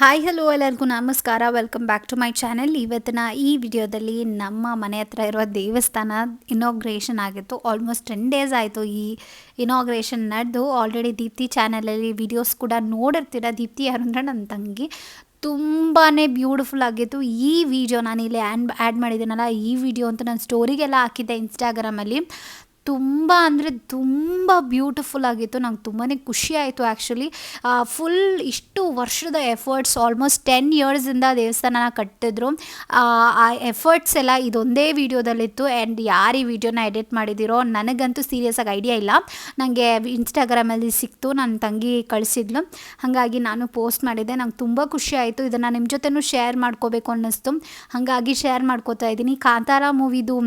Hi hello ಎಲ್ಲರಿಗೂ ನಮಸ್ಕಾರ. Welcome back to my channel ಇವತ್ತಿನ ಈ ವಿಡಿಯೋದಲ್ಲಿ ನಮ್ಮ ಮನೆ ಹತ್ರ ಇರುವ ದೇವಸ್ಥಾನ ಇನಾಗ್ರೇಷನ್ ಆಗಿತ್ತು. ಆಲ್ಮೋಸ್ಟ್ ಟೆನ್ ಡೇಸ್ ಆಯಿತು ಈ ಇನಾಗ್ರೇಷನ್ ನಡೆದು. ಆಲ್ರೆಡಿ ದೀಪ್ತಿ ಚಾನಲಲ್ಲಿ ವಿಡಿಯೋಸ್ ಕೂಡ ನೋಡಿರ್ತೀರ. ದೀಪ್ತಿ ಯಾರು ಅಂದರೆ ನನ್ನ ತಂಗಿ. ತುಂಬಾ ಬ್ಯೂಟಿಫುಲ್ ಆಗಿತ್ತು. ಈ ವಿಡಿಯೋ ನಾನು ಇಲ್ಲಿ ಆ್ಯಂಡ್ ಆ್ಯಡ್ ಮಾಡಿದ್ದೀನಲ್ಲ, ಈ ವಿಡಿಯೋ ಅಂತ ನಾನು ಸ್ಟೋರಿಗೆಲ್ಲ ಹಾಕಿದ್ದೆ ಇನ್ಸ್ಟಾಗ್ರಾಮಲ್ಲಿ ತುಂಬ ಅಂದರೆ ತುಂಬ ಬ್ಯೂಟಿಫುಲ್ ಆಗಿತ್ತು. ನಂಗೆ ತುಂಬಾ ಖುಷಿ ಆಯಿತು ಆ್ಯಕ್ಚುಲಿ ಫುಲ್ ಇಷ್ಟು ವರ್ಷದ ಎಫರ್ಟ್ಸ್ ಆಲ್ಮೋಸ್ಟ್ ಟೆನ್ ಇಯರ್ಸಿಂದ ದೇವಸ್ಥಾನನ ಕಟ್ಟಿದ್ರು. ಆ ಎಫರ್ಟ್ಸ್ ಎಲ್ಲ ಇದೊಂದೇ ವೀಡಿಯೋದಲ್ಲಿತ್ತು ಆ್ಯಂಡ್ ಯಾರು ಈ ವಿಡಿಯೋನ ಎಡಿಟ್ ಮಾಡಿದಿರೋ ನನಗಂತೂ ಸೀರಿಯಸ್ಸಾಗಿ ಐಡಿಯಾ ಇಲ್ಲ. ನನಗೆ ಇನ್ಸ್ಟಾಗ್ರಾಮಲ್ಲಿ ಸಿಕ್ತು. ನನ್ನ ತಂಗಿ ಕಳಿಸಿದ್ಲು. ಹಾಗಾಗಿ ನಾನು ಪೋಸ್ಟ್ ಮಾಡಿದ್ದೆ ನಂಗೆ ತುಂಬ ಖುಷಿ ಆಯಿತು. ಇದನ್ನು ನಿಮ್ಮ ಜೊತೆನೂ ಶೇರ್ ಮಾಡ್ಕೋಬೇಕು ಅನ್ನಿಸ್ತು. ಹಾಗಾಗಿ ಶೇರ್ ಮಾಡ್ಕೋತಾ ಇದ್ದೀನಿ. ಕಾಂತಾರ ಮೂವಿದು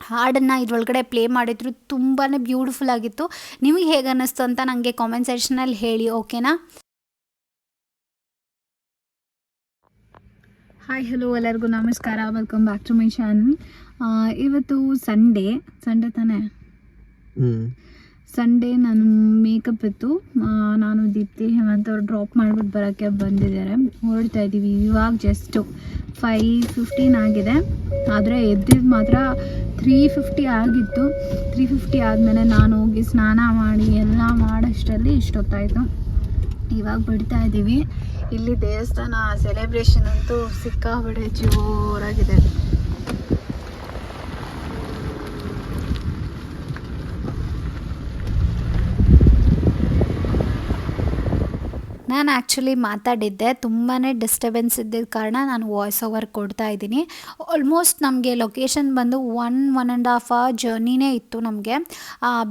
ಹಾಡನ್ನು ಇದರೊಳಗಡೆ ಪ್ಲೇ ಮಾಡಿದ್ರು ತುಂಬಾ ಬ್ಯೂಟಿಫುಲ್ ಆಗಿತ್ತು. ನಿಮಗೆ ಹೇಗೆ ಅನ್ನಿಸ್ತು ಅಂತ ನನಗೆ ಕಾಮೆಂಟ್ ಸೆಕ್ಷನಲ್ಲಿ ಹೇಳಿ ಓಕೆನಾ ಹಾಯ್ ಹಲೋ ಎಲ್ಲರಿಗೂ ನಮಸ್ಕಾರ. Welcome back to my channel ಇವತ್ತು ಸಂಡೇ ಸಂಡೇ ತಾನೇ? ಸಂಡೇ ನಾನು ಮೇಕಪ್ ಇತ್ತು. ನಾನು ದೀಪ್ತಿ ಹೇಮಂತ್ ಅವ್ರು ಡ್ರಾಪ್ ಮಾಡಿಬಿಟ್ಟು ಬರೋಕ್ಕೆ ಬಂದಿದ್ದಾರೆ. ಹೊರಡ್ತಾ ಇದ್ದೀವಿ ಇವಾಗ ಜಸ್ಟು ಫೈ ಫಿಫ್ಟೀನ್ ಆಗಿದೆ. ಆದರೆ ಎದ್ದಿದ್ದು ಮಾತ್ರ ತ್ರೀ ಫಿಫ್ಟಿ ಆಗಿತ್ತು. ತ್ರೀ ಫಿಫ್ಟಿ ಆದಮೇಲೆ ನಾನು ಹೋಗಿ ಸ್ನಾನ ಮಾಡಿ ಎಲ್ಲ ಮಾಡೋಷ್ಟರಲ್ಲಿ ಇಷ್ಟೊತ್ತಾಯಿತು ಇವಾಗ ಬಿಡ್ತಾ ಇದ್ದೀವಿ ಇಲ್ಲಿ ದೇವಸ್ಥಾನ ಸೆಲೆಬ್ರೇಷನ್ ಅಂತೂ ಸಿಕ್ಕಾಬಿಡೆ ಜೋರಾಗಿದೆ. ನಾನು ಆ್ಯಕ್ಚುಲಿ ಮಾತಾಡಿದ್ದೆ ತುಂಬಾ ಡಿಸ್ಟರ್ಬೆನ್ಸ್ ಇದ್ದಿದ್ದ ಕಾರಣ ನಾನು ವಾಯ್ಸ್ ಓವರ್ ಕೊಡ್ತಾ ಇದ್ದೀನಿ. ಆಲ್ಮೋಸ್ಟ್ ನಮಗೆ ಲೊಕೇಶನ್ ಬಂದು one one and half hour ಜರ್ನಿನೇ ಇತ್ತು ನಮಗೆ.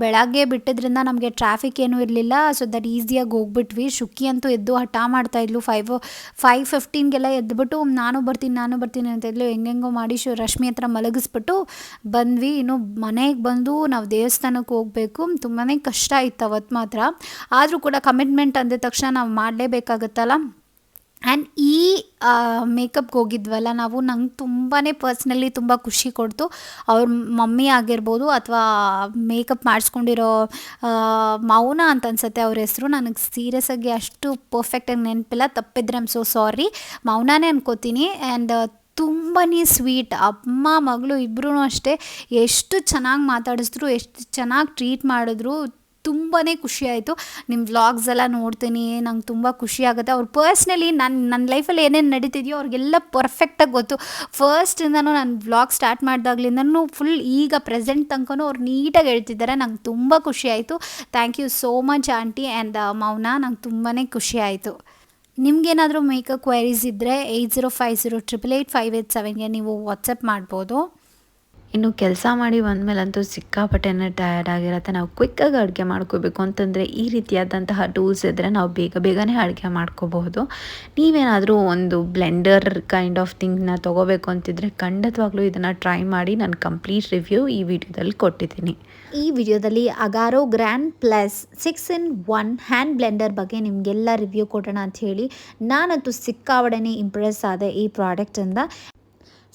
ಬೆಳಗ್ಗೆ ಬಿಟ್ಟಿದ್ರಿಂದ ನಮಗೆ ಟ್ರಾಫಿಕ್ ಏನೂ ಇರಲಿಲ್ಲ ಸೊ ದಟ್ ಈಸಿಯಾಗಿ ಹೋಗ್ಬಿಟ್ವಿ. ಶುಕ್ಕಿ ಅಂತೂ ಎದ್ದು ಹಠ ಮಾಡ್ತಾಯಿದ್ಲು ಫೈವ್ ಫೈವ್ ಫಿಫ್ಟೀನ್ಗೆಲ್ಲ ಎದ್ದುಬಿಟ್ಟು ನಾನು ಬರ್ತೀನಿ ನಾನು ಬರ್ತೀನಿ ಅಂತ ಇದ್ಲು ಹೆಂಗೆಂಗೋ ಮಾಡಿ ಶು, ರಶ್ಮಿ ಹತ್ರ ಮಲಗಿಸ್ಬಿಟ್ಟು ಬಂದ್ವಿ. ಇನ್ನು ಮನೆಗೆ ಬಂದು ನಾವು ದೇವಸ್ಥಾನಕ್ಕೆ ಹೋಗಬೇಕು. ತುಂಬಾ ಕಷ್ಟ ಇತ್ತು ಅವತ್ತು ಮಾತ್ರ. ಆದರೂ ಕೂಡ ಕಮಿಟ್ಮೆಂಟ್ ಅಂದ ತಕ್ಷಣ ನಾವು ಮಾಡಲೇಬೇಕಾಗುತ್ತಲ್ಲ? ಆ್ಯಂಡ್ ಈ ಮೇಕಪ್ಗೆ ಹೋಗಿದ್ವಲ್ಲ, ನಾವು ನಂಗೆ ತುಂಬಾ ಪರ್ಸ್ನಲಿ ತುಂಬ ಖುಷಿ ಕೊಡ್ತು. ಅವ್ರ ಮಮ್ಮಿ ಆಗಿರ್ಬೋದು ಅಥವಾ ಮೇಕಪ್ ಮಾಡಿಸ್ಕೊಂಡಿರೋ ಮೌನ ಅಂತ ಅನ್ಸುತ್ತೆ ಅವ್ರ ಹೆಸರು. ನನಗೆ ಸೀರಿಯಸ್ಸಾಗಿ ಅಷ್ಟು ಪರ್ಫೆಕ್ಟಾಗಿ ನೆನಪಿಲ್ಲ. ತಪ್ಪಿದ್ರೆ ಐಮ್ ಸೊ ಸಾರಿ ಮೌನಾನೇ ಅನ್ಕೋತೀನಿ. ಆ್ಯಂಡ್ ತುಂಬಾ ಸ್ವೀಟ್ ಅಮ್ಮ, ಮಗಳು ಇಬ್ಬರೂ ಅಷ್ಟೇ. ಎಷ್ಟು ಚೆನ್ನಾಗಿ ಮಾತಾಡಿಸಿದ್ರು, ಎಷ್ಟು ಚೆನ್ನಾಗಿ ಟ್ರೀಟ್ ಮಾಡಿದ್ರು. ತುಂಬಾ ಖುಷಿಯಾಯಿತು. ನಿಮ್ಮ ವ್ಲಾಗ್ಸ್ ಎಲ್ಲ ನೋಡ್ತೀನಿ, ನಂಗೆ ತುಂಬ ಖುಷಿ ಆಗುತ್ತೆ. ಅವ್ರು ಪರ್ಸ್ನಲಿ ನನ್ನ ನನ್ನ ಲೈಫಲ್ಲಿ ಏನೇನು ನಡೀತಿದೆಯೋ ಅವ್ರಿಗೆಲ್ಲ ಪರ್ಫೆಕ್ಟಾಗಿ ಗೊತ್ತು. ಫಸ್ಟಿಂದನೂ ನಾನು ವ್ಲಾಗ್ ಸ್ಟಾರ್ಟ್ ಮಾಡಿದಾಗ್ಲಿಂದನೂ ಫುಲ್ ಈಗ ಪ್ರೆಸೆಂಟ್ ತನಕನೂ ಅವ್ರು ನೀಟಾಗಿ ಹೇಳ್ತಿದ್ದಾರೆ. ನಂಗೆ ತುಂಬ ಖುಷಿ ಆಯಿತು. Thank you so much aunty and Mouna. ನಂಗೆ ತುಂಬಾ ಖುಷಿ ಆಯಿತು. ನಿಮ್ಗೇನಾದರೂ ಮೇಕಪ್ ಕ್ವೈರೀಸ್ ಇದ್ದರೆ eight zero five zero triple eight five eight ಸೆವೆನ್ಗೆ ನೀವು ವಾಟ್ಸಪ್ ಮಾಡ್ಬೋದು. ಇನ್ನು ಕೆಲಸ ಮಾಡಿ ಬಂದಮೇಲಂತೂ ಸಿಕ್ಕಾಪಟ್ಟೆನೇ ಟಯರ್ಡ್ ಆಗಿರುತ್ತೆ. ನಾವು ಕ್ವಿಕ್ಕಾಗಿ ಅಡುಗೆ ಮಾಡ್ಕೋಬೇಕು ಅಂತಂದರೆ ಈ ರೀತಿಯಾದಂತಹ ಟೂಲ್ಸ್ ಇದ್ದರೆ ನಾವು ಬೇಗ ಬೇಗನೆ ಅಡುಗೆ ಮಾಡ್ಕೋಬಹುದು. ನೀವೇನಾದರೂ ಒಂದು ಬ್ಲೆಂಡರ್ ಕೈಂಡ್ ಆಫ್ ಥಿಂಗ್ನ ತೊಗೋಬೇಕು ಅಂತಿದ್ರೆ ಖಂಡಿತವಾಗ್ಲೂ ಇದನ್ನು ಟ್ರೈ ಮಾಡಿ ನಾನು ಕಂಪ್ಲೀಟ್ ರಿವ್ಯೂ ಈ ವಿಡಿಯೋದಲ್ಲಿ ಕೊಟ್ಟಿದ್ದೀನಿ. ಈ ವಿಡಿಯೋದಲ್ಲಿ Agaro grand plus six in one hand blender ಬಗ್ಗೆ ನಿಮಗೆಲ್ಲ ರಿವ್ಯೂ ಕೊಡೋಣ ಅಂತ ಹೇಳಿ ನಾನಂತೂ ಸಿಕ್ಕಾವಡನೆ ಇಂಪ್ರೆಸ್ ಆದೆ ಈ ಪ್ರಾಡಕ್ಟಿಂದ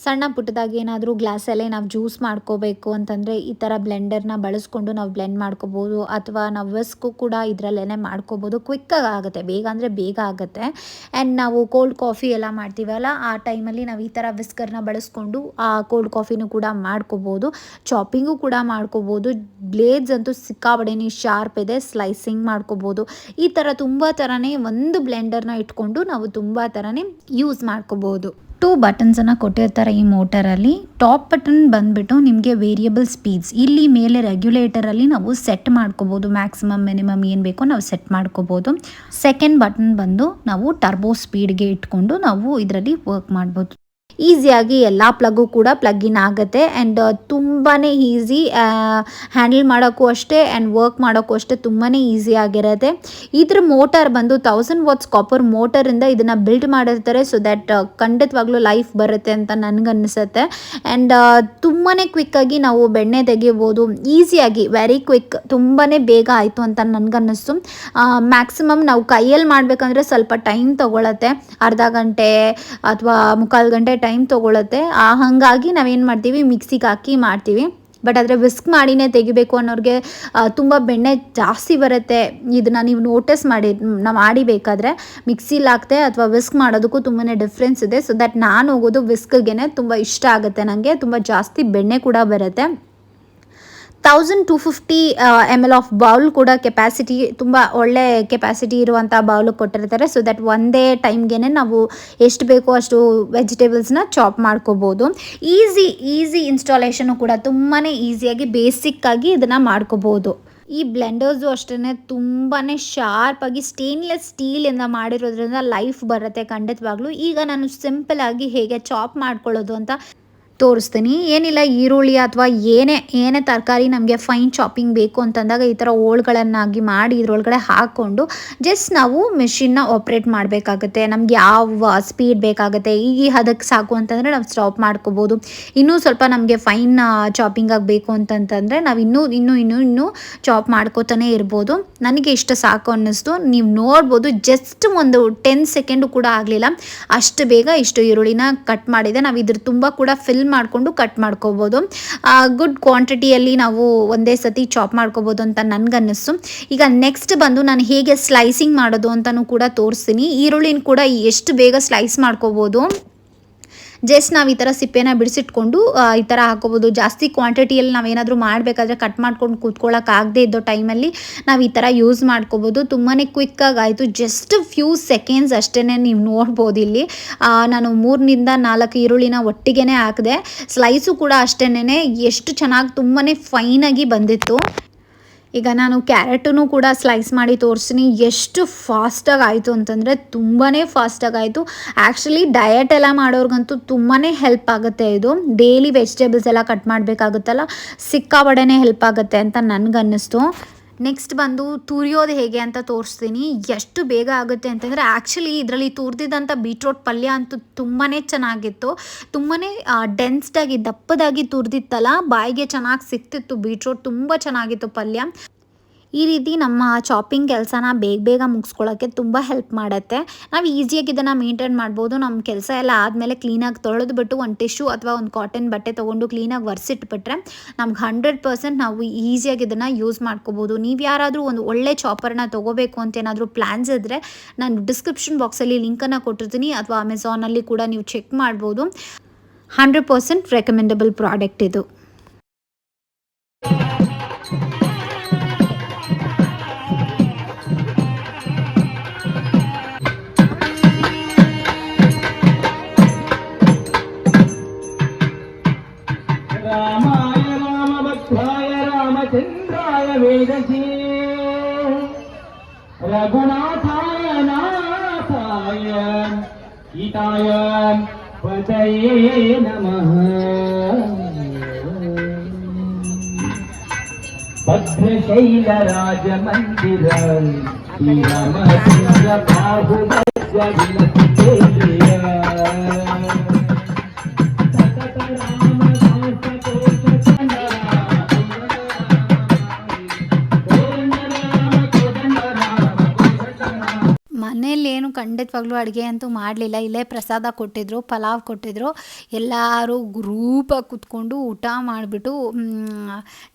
ಸಣ್ಣ ಪುಟ್ಟದಾಗಿ ಏನಾದರೂ ಗ್ಲಾಸಲ್ಲೇ ನಾವು ಜ್ಯೂಸ್ ಮಾಡ್ಕೋಬೇಕು ಅಂತಂದರೆ ಈ ಥರ ಬ್ಲೆಂಡರ್ನ ಬಳಸ್ಕೊಂಡು ನಾವು ಬ್ಲೆಂಡ್ ಮಾಡ್ಕೋಬೋದು ಅಥವಾ ನಾವು ವಿಸ್ಕು ಕೂಡ ಇದರಲ್ಲೇ ಮಾಡ್ಕೋಬೋದು. ಕ್ವಿಕ್ಕಾಗಿ ಆಗುತ್ತೆ, ಬೇಗ ಅಂದರೆ ಬೇಗ ಆಗುತ್ತೆ. ಆ್ಯಂಡ್ ನಾವು ಕೋಲ್ಡ್ ಕಾಫಿ ಎಲ್ಲ ಮಾಡ್ತೀವಲ್ಲ, ಆ ಟೈಮಲ್ಲಿ ನಾವು ಈ ಥರ ವಿಸ್ಕರ್ನ ಬಳಸ್ಕೊಂಡು ಆ ಕೋಲ್ಡ್ ಕಾಫಿನೂ ಕೂಡ ಮಾಡ್ಕೋಬೋದು. ಚಾಪಿಂಗು ಕೂಡ ಮಾಡ್ಕೋಬೋದು. ಬ್ಲೇಡ್ಸ್ ಅಂತೂ ಸಿಕ್ಕಾಬಡೇನೆ ಶಾರ್ಪ್ ಇದೆ, ಸ್ಲೈಸಿಂಗ್ ಮಾಡ್ಕೋಬೋದು. ಈ ಥರ ತುಂಬ ಥರನೇ ಒಂದು ಬ್ಲೆಂಡರ್ನ ಇಟ್ಕೊಂಡು ನಾವು ತುಂಬ ಥರನೇ ಯೂಸ್ ಮಾಡ್ಕೋಬೋದು. ಟೂ ಬಟನ್ಸನ್ನು ಕೊಟ್ಟಿರ್ತಾರೆ ಈ ಮೋಟರಲ್ಲಿ ಟಾಪ್ ಬಟನ್ ಬಂದುಬಿಟ್ಟು ನಿಮಗೆ ವೇರಿಯಬಲ್ ಸ್ಪೀಡ್ಸ್ ಇಲ್ಲಿ ಮೇಲೆ ರೆಗ್ಯುಲೇಟರಲ್ಲಿ ನಾವು ಸೆಟ್ ಮಾಡ್ಕೋಬೋದು. ಮ್ಯಾಕ್ಸಿಮಮ್ ಮಿನಿಮಮ್ ಏನು ಬೇಕೋ ನಾವು ಸೆಟ್ ಮಾಡ್ಕೋಬೋದು. ಸೆಕೆಂಡ್ ಬಟನ್ ಬಂದು ನಾವು ಟರ್ಬೋ ಸ್ಪೀಡ್ಗೆ ಇಟ್ಕೊಂಡು ನಾವು ಇದರಲ್ಲಿ ವರ್ಕ್ ಮಾಡ್ಬೋದು. ಈಸಿಯಾಗಿ ಎಲ್ಲ ಪ್ಲಗ್ಗು ಕೂಡ ಇನ್ ಆಗುತ್ತೆ. ಆ್ಯಂಡ್ ತುಂಬಾ ಈಸಿ ಹ್ಯಾಂಡಲ್ ಮಾಡೋಕ್ಕೂ ಅಷ್ಟೇ ಆ್ಯಂಡ್ ವರ್ಕ್ ಮಾಡೋಕ್ಕೂ ಅಷ್ಟೇ ತುಂಬಾ ಈಸಿ ಆಗಿರುತ್ತೆ. ಇದ್ರ ಮೋಟರ್ ಬಂದು ತೌಸಂಡ್ ವಾಟ್ಸ್ ಕಾಪರ್ ಮೋಟರಿಂದ ಇದನ್ನು ಬಿಲ್ಡ್ ಮಾಡಿರ್ತಾರೆ. ಸೊ ದ್ಯಾಟ್ ಖಂಡಿತವಾಗ್ಲೂ ಲೈಫ್ ಬರುತ್ತೆ ಅಂತ ನನಗನ್ನಿಸುತ್ತೆ ಆ್ಯಂಡ್ ತುಂಬಾ ಕ್ವಿಕ್ಕಾಗಿ ನಾವು ಬೆಣ್ಣೆ ತೆಗಿಬೋದು. ಈಸಿಯಾಗಿ ವೆರಿ ಕ್ವಿಕ್ ತುಂಬಾ ಬೇಗ ಆಯಿತು ಅಂತ ನನಗನ್ನಿಸ್ತು. ಮ್ಯಾಕ್ಸಿಮಮ್ ನಾವು ಕೈಯಲ್ಲಿ ಮಾಡಬೇಕಂದ್ರೆ ಸ್ವಲ್ಪ ಟೈಮ್ ತೊಗೊಳತ್ತೆ. ಅರ್ಧ ಗಂಟೆ ಅಥವಾ ಮುಕ್ಕಾಲು ಗಂಟೆ ಟೈಮ್ ತೊಗೊಳುತ್ತೆ. ಆ, ಹಾಗಾಗಿ ನಾವೇನು ಮಾಡ್ತೀವಿ ಮಿಕ್ಸಿಗೆ ಹಾಕಿ ಮಾಡ್ತೀವಿ. ಬಟ್ ಆದರೆ ವಿಸ್ಕ್ ಮಾಡಿನೇ ತೆಗಿಬೇಕು ಅನ್ನೋರಿಗೆ ತುಂಬ ಬೆಣ್ಣೆ ಜಾಸ್ತಿ ಬರುತ್ತೆ. ಇದನ್ನ ನೀವು ನೋಟಿಸ್ ಮಾಡಿ ನಾವು ಮಾಡಿಬೇಕಾದ್ರೆ ಮಿಕ್ಸಿಲಿ ಹಾಕ್ತೆ ಅಥವಾ ವಿಸ್ಕ್ ಮಾಡೋದಕ್ಕೂ ತುಂಬಾ ಡಿಫ್ರೆನ್ಸ್ ಇದೆ. ಸೊ ದಟ್ ನಾನು ಹೋಗೋದು ವಿಸ್ಕ್ಗೆ ತುಂಬ ಇಷ್ಟ ಆಗುತ್ತೆ ನನಗೆ ತುಂಬ ಜಾಸ್ತಿ ಬೆಣ್ಣೆ ಕೂಡ ಬರುತ್ತೆ. Thousand two fifty M L of bowl ಕೂಡ ಕೆಪಾಸಿಟಿ ತುಂಬ ಒಳ್ಳೆ ಕೆಪಾಸಿಟಿ ಇರುವಂಥ ಬೌಲ್ ಕೊಟ್ಟಿರ್ತಾರೆ. ಸೊ ದಟ್ ಒಂದೇ ಟೈಮ್ಗೆ ನಾವು ಎಷ್ಟು ಬೇಕೋ ಅಷ್ಟು ವೆಜಿಟೇಬಲ್ಸ್ನ ಚಾಪ್ ಮಾಡ್ಕೋಬೋದು. ಈಸಿ ಈಸಿ ಇನ್ಸ್ಟಾಲೇಷನು ಕೂಡ ತುಂಬಾ ಈಸಿಯಾಗಿ ಬೇಸಿಕ್ಕಾಗಿ ಇದನ್ನು ಮಾಡ್ಕೋಬೋದು. ಈ ಬ್ಲೆಂಡರ್ಸು ಅಷ್ಟೇ ತುಂಬಾ ಶಾರ್ಪಾಗಿ ಸ್ಟೇನ್ಲೆಸ್ ಸ್ಟೀಲಿಂದ ಮಾಡಿರೋದ್ರಿಂದ ಲೈಫ್ ಬರುತ್ತೆ ಖಂಡಿತವಾಗ್ಲೂ. ಈಗ ನಾನು ಸಿಂಪಲ್ ಆಗಿ ಹೇಗೆ ಚಾಪ್ ಮಾಡ್ಕೊಳ್ಳೋದು ಅಂತ ತೋರಿಸ್ತೀನಿ. ಏನಿಲ್ಲ, ಈರುಳ್ಳಿ ಅಥವಾ ಏನೇ ಏನೇ ತರಕಾರಿ ನಮಗೆ ಫೈನ್ ಚಾಪಿಂಗ್ ಬೇಕು ಅಂತಂದಾಗ ಈ ಥರ ಓಳ್ಗಳನ್ನಾಗಿ ಮಾಡಿ ಇದ್ರೊಳಗಡೆ ಹಾಕ್ಕೊಂಡು ಜಸ್ಟ್ ನಾವು ಮೆಷಿನ್ನ ಆಪ್ರೇಟ್ ಮಾಡಬೇಕಾಗುತ್ತೆ. ನಮ್ಗೆ ಯಾವ ಸ್ಪೀಡ್ ಬೇಕಾಗುತ್ತೆ, ಈ ಹದಕ್ಕೆ ಸಾಕು ಅಂತಂದರೆ ನಾವು ಸ್ಟಾಪ್ ಮಾಡ್ಕೋಬೋದು. ಇನ್ನೂ ಸ್ವಲ್ಪ ನಮಗೆ ಫೈನ್ ಚಾಪಿಂಗ್ ಆಗಬೇಕು ಅಂತಂತಂದರೆ ನಾವು ಇನ್ನೂ ಇನ್ನೂ ಇನ್ನೂ ಇನ್ನೂ ಚಾಪ್ ಮಾಡ್ಕೋತಾನೆ ಇರ್ಬೋದು. ನನಗೆ ಇಷ್ಟ ಸಾಕು ಅನ್ನಿಸ್ತು. ನೀವು ನೋಡ್ಬೋದು ಜಸ್ಟ್ ಒಂದು ಟೆನ್ ಸೆಕೆಂಡು ಕೂಡ ಆಗಲಿಲ್ಲ. ಅಷ್ಟು ಬೇಗ ಇಷ್ಟು ಈರುಳ್ಳಿನ ಕಟ್ ಮಾಡಿದೆ. ನಾವು ಇದ್ರ ತುಂಬ ಕೂಡ ಫಿಲ್ ಮಾಡಿಕೊಂಡು ಕಟ್ ಮಾಡ್ಕೋಬೋದು. ಗುಡ್ ಕ್ವಾಂಟಿಟಿಯಲ್ಲಿ ನಾವು ಒಂದೇ ಸತಿ ಚಾಪ್ ಮಾಡ್ಕೋಬೋದು ಅಂತ ನನಗನ್ನಿಸ್ತು. ಈಗ ನೆಕ್ಸ್ಟ್ ಬಂದು ನಾನು ಹೇಗೆ ಸ್ಲೈಸಿಂಗ್ ಮಾಡೋದು ಅಂತಲೂ ಕೂಡ ತೋರಿಸ್ತೀನಿ. ಈರುಳ್ಳಿನ ಕೂಡ ಎಷ್ಟು ಬೇಗ ಸ್ಲೈಸ್ ಮಾಡ್ಕೋಬೋದು. ಜಸ್ಟ್ ನಾವು ಈ ಥರ ಸಿಪ್ಪೆನ ಬಿಡಿಸಿಟ್ಕೊಂಡು ಈ ಥರ ಹಾಕೋಬೋದು. ಜಾಸ್ತಿ ಕ್ವಾಂಟಿಟಿಯಲ್ಲಿ ನಾವೇನಾದರೂ ಮಾಡಬೇಕಾದ್ರೆ ಕಟ್ ಮಾಡ್ಕೊಂಡು ಕೂತ್ಕೊಳ್ಳೋಕ್ಕಾಗದೇ ಇದ್ದೋ ಟೈಮಲ್ಲಿ ನಾವು ಈ ಥರ ಯೂಸ್ ಮಾಡ್ಕೋಬೋದು. ತುಂಬಾ ಕ್ವಿಕ್ಕಾಗಿ ಆಯಿತು. ಜಸ್ಟ್ ಫ್ಯೂ ಸೆಕೆಂಡ್ಸ್ ಅಷ್ಟೇ ನೀವು ನೋಡ್ಬೋದು ಇಲ್ಲಿ. ನಾನು ಮೂರನಿಂದ ನಾಲ್ಕು ಈರುಳ್ಳಿನ ಒಟ್ಟಿಗೆ ಹಾಕಿದೆ. ಸ್ಲೈಸು ಕೂಡ ಅಷ್ಟೇ ಎಷ್ಟು ಚೆನ್ನಾಗಿ ತುಂಬಾ ಫೈನಾಗಿ ಬಂದಿತ್ತು. ಈಗ ನಾನು ಕ್ಯಾರೆಟನ್ನು ಕೂಡ ಸ್ಲೈಸ್ ಮಾಡಿ ತೋರಿಸ್ತೀನಿ. ಎಷ್ಟು ಫಾಸ್ಟಾಗಿ ಆಯಿತು ಅಂತಂದರೆ ತುಂಬಾ ಫಾಸ್ಟಾಗಿ ಆಯಿತು ಆ್ಯಕ್ಚುಲಿ ಡಯಟ್ ಎಲ್ಲ ಮಾಡೋರ್ಗಂತೂ ತುಂಬಾ ಹೆಲ್ಪ್ ಆಗುತ್ತೆ ಇದು. ಡೈಲಿ ವೆಜಿಟೇಬಲ್ಸ್ ಎಲ್ಲ ಕಟ್ ಮಾಡಬೇಕಾಗುತ್ತಲ್ಲ ಸಿಕ್ಕಾಬಡೆನೇ ಹೆಲ್ಪ್ ಆಗುತ್ತೆ ಅಂತ ನನಗನ್ನಿಸ್ತು. ನೆಕ್ಸ್ಟ್ ಬಂದು ತುರಿಯೋದು ಹೇಗೆ ಅಂತ ತೋರಿಸ್ತೀನಿ. ಎಷ್ಟು ಬೇಗ ಆಗುತ್ತೆ ಅಂತಂದರೆ ಆ್ಯಕ್ಚುಲಿ ಇದರಲ್ಲಿ ತುರಿದಿದ್ದಂಥ ಬೀಟ್ರೋಟ್ ಪಲ್ಯ ಅಂತೂ ತುಂಬಾ ಚೆನ್ನಾಗಿತ್ತು. ತುಂಬಾ ಡೆನ್ಸ್ಡಾಗಿ ದಪ್ಪದಾಗಿ ತುರಿದಿತ್ತಲ್ಲ, ಬಾಯಿಗೆ ಚೆನ್ನಾಗಿ ಸಿಕ್ತಿತ್ತು ಬೀಟ್ರೋಟ್ ತುಂಬ ಚೆನ್ನಾಗಿತ್ತು ಪಲ್ಯ. ಈ ರೀತಿ ನಮ್ಮ ಚಾಪಿಂಗ್ ಕೆಲಸನ ಬೇಗ ಬೇಗ ಮುಗಿಸ್ಕೊಳ್ಳೋಕ್ಕೆ ತುಂಬ ಹೆಲ್ಪ್ ಮಾಡುತ್ತೆ. ನಾವು ಈಸಿಯಾಗಿ ಇದನ್ನು ಮೇಂಟೈನ್ ಮಾಡ್ಬೋದು. ನಮ್ಮ ಕೆಲಸ ಎಲ್ಲ ಆದಮೇಲೆ ಕ್ಲೀನಾಗಿ ತೊಳೆದು ಬಿಟ್ಟು ಒಂದು ಟಿಶ್ಯೂ ಅಥವಾ ಒಂದು ಕಾಟನ್ ಬಟ್ಟೆ ತೊಗೊಂಡು ಕ್ಲೀನಾಗಿ ಒರೆಸಿಟ್ಬಿಟ್ರೆ ನಮ್ಗೆ ಹಂಡ್ರೆಡ್ ಪರ್ಸೆಂಟ್ ನಾವು ಈಸಿಯಾಗಿ ಇದನ್ನು ಯೂಸ್ ಮಾಡ್ಕೋಬೋದು. ನೀವು ಯಾರಾದರೂ ಒಂದು ಒಳ್ಳೆ ಚಾಪರ್ನ ತೊಗೋಬೇಕು ಅಂತ ಏನಾದರೂ ಪ್ಲ್ಯಾನ್ಸ್ ಇದ್ದರೆ ನಾನು ಡಿಸ್ಕ್ರಿಪ್ಷನ್ ಬಾಕ್ಸಲ್ಲಿ ಲಿಂಕನ್ನು ಕೊಟ್ಟಿರ್ತೀನಿ. ಅಥವಾ ಅಮೆಝಾನಲ್ಲಿ ಕೂಡ ನೀವು ಚೆಕ್ ಮಾಡ್ಬೋದು. ಹಂಡ್ರೆಡ್ ಪರ್ಸೆಂಟ್ ರೆಕಮೆಂಡಬಲ್ ಪ್ರಾಡಕ್ಟ್ ಇದು. वेदसे रघुनाथाय नाथाय गीताय पतये नमः भद्रशैलराजमन्दिर श्रीरामचन्द्र बाहुभद्र ಮನೇಲಿ ಏನು ಖಂಡಿತವಾಗ್ಲೂ ಅಡುಗೆ ಅಂತೂ ಮಾಡಲಿಲ್ಲ. ಇಲ್ಲೇ ಪ್ರಸಾದ ಕೊಟ್ಟಿದ್ರು, ಪಲಾವ್ ಕೊಟ್ಟಿದ್ರು. ಎಲ್ಲರೂ ಗ್ರೂಪಾಗಿ ಕೂತ್ಕೊಂಡು ಊಟ ಮಾಡಿಬಿಟ್ಟು